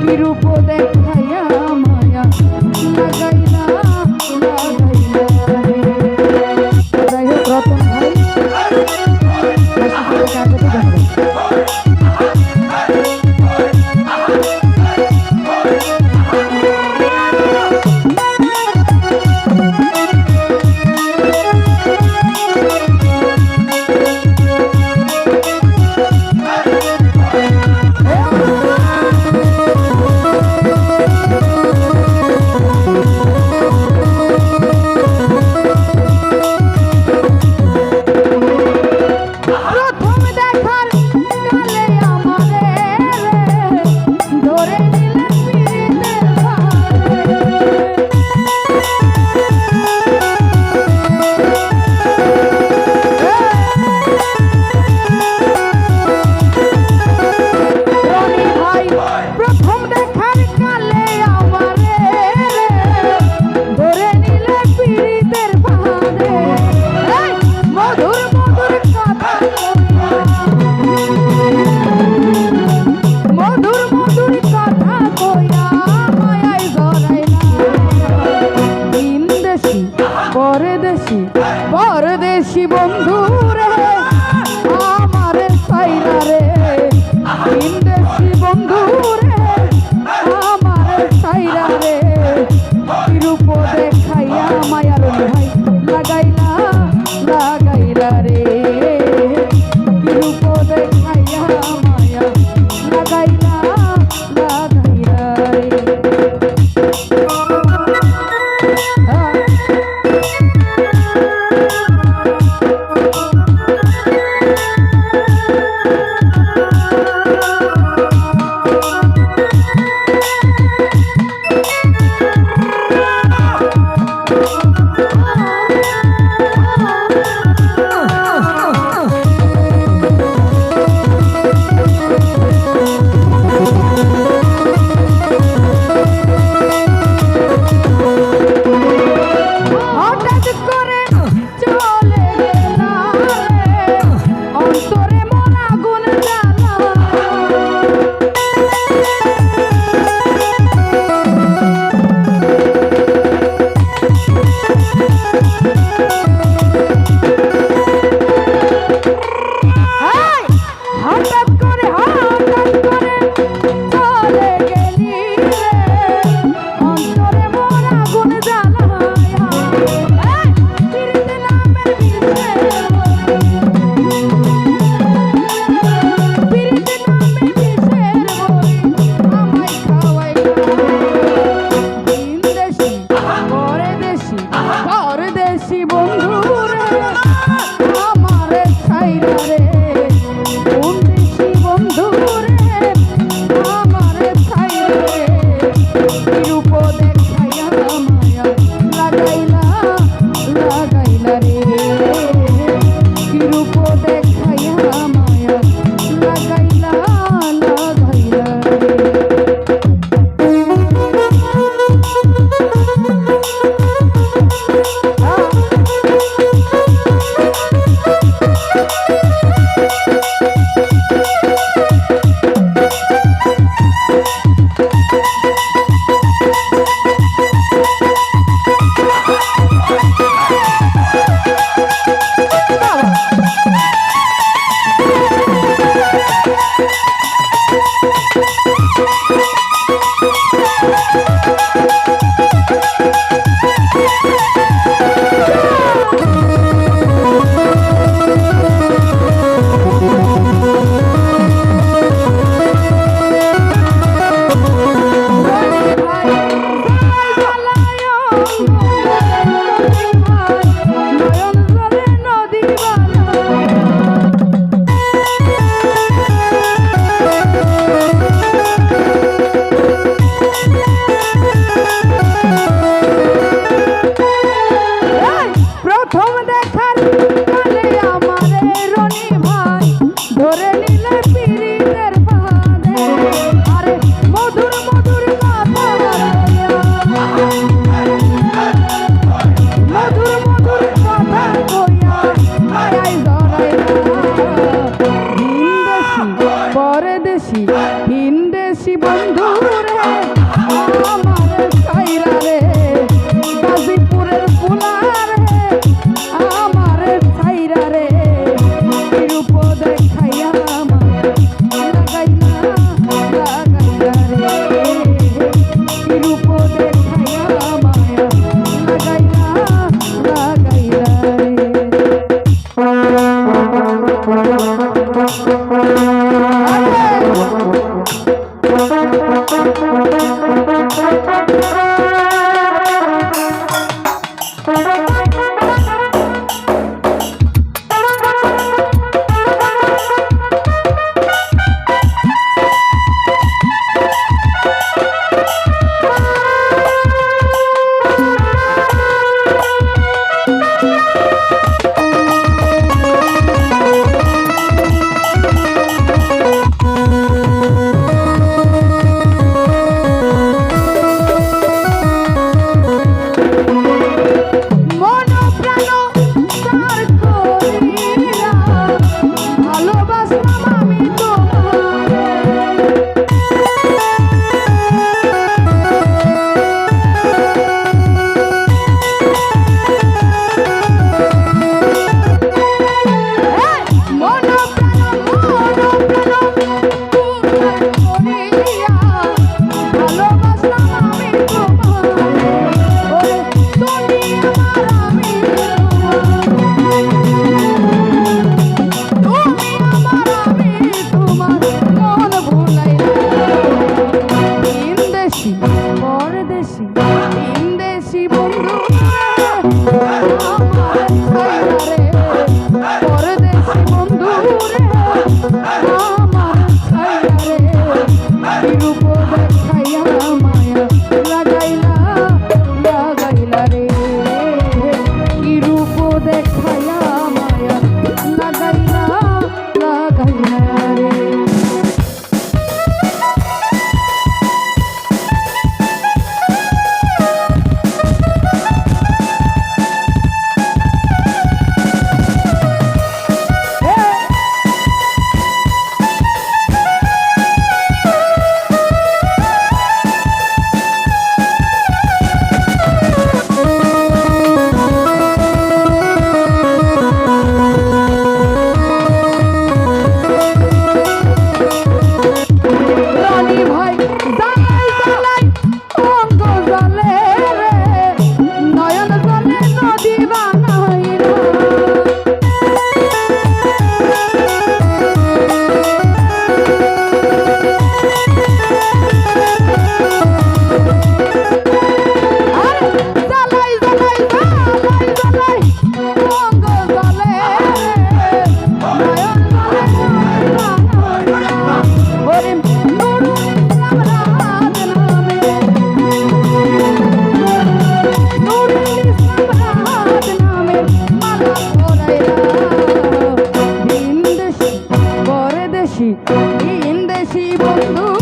কি রূপ দেখাইয়া পরদেশি পরদেশি বন্ধু রে আমার সাইলা রে। ভিনদেশি বন্ধু আমার সাইলা রে। রূপ দেখাইয়া মায়ার ভাই লাগাইলা Come on, come on. পরদেশি ইন্দেশি বন্ধু।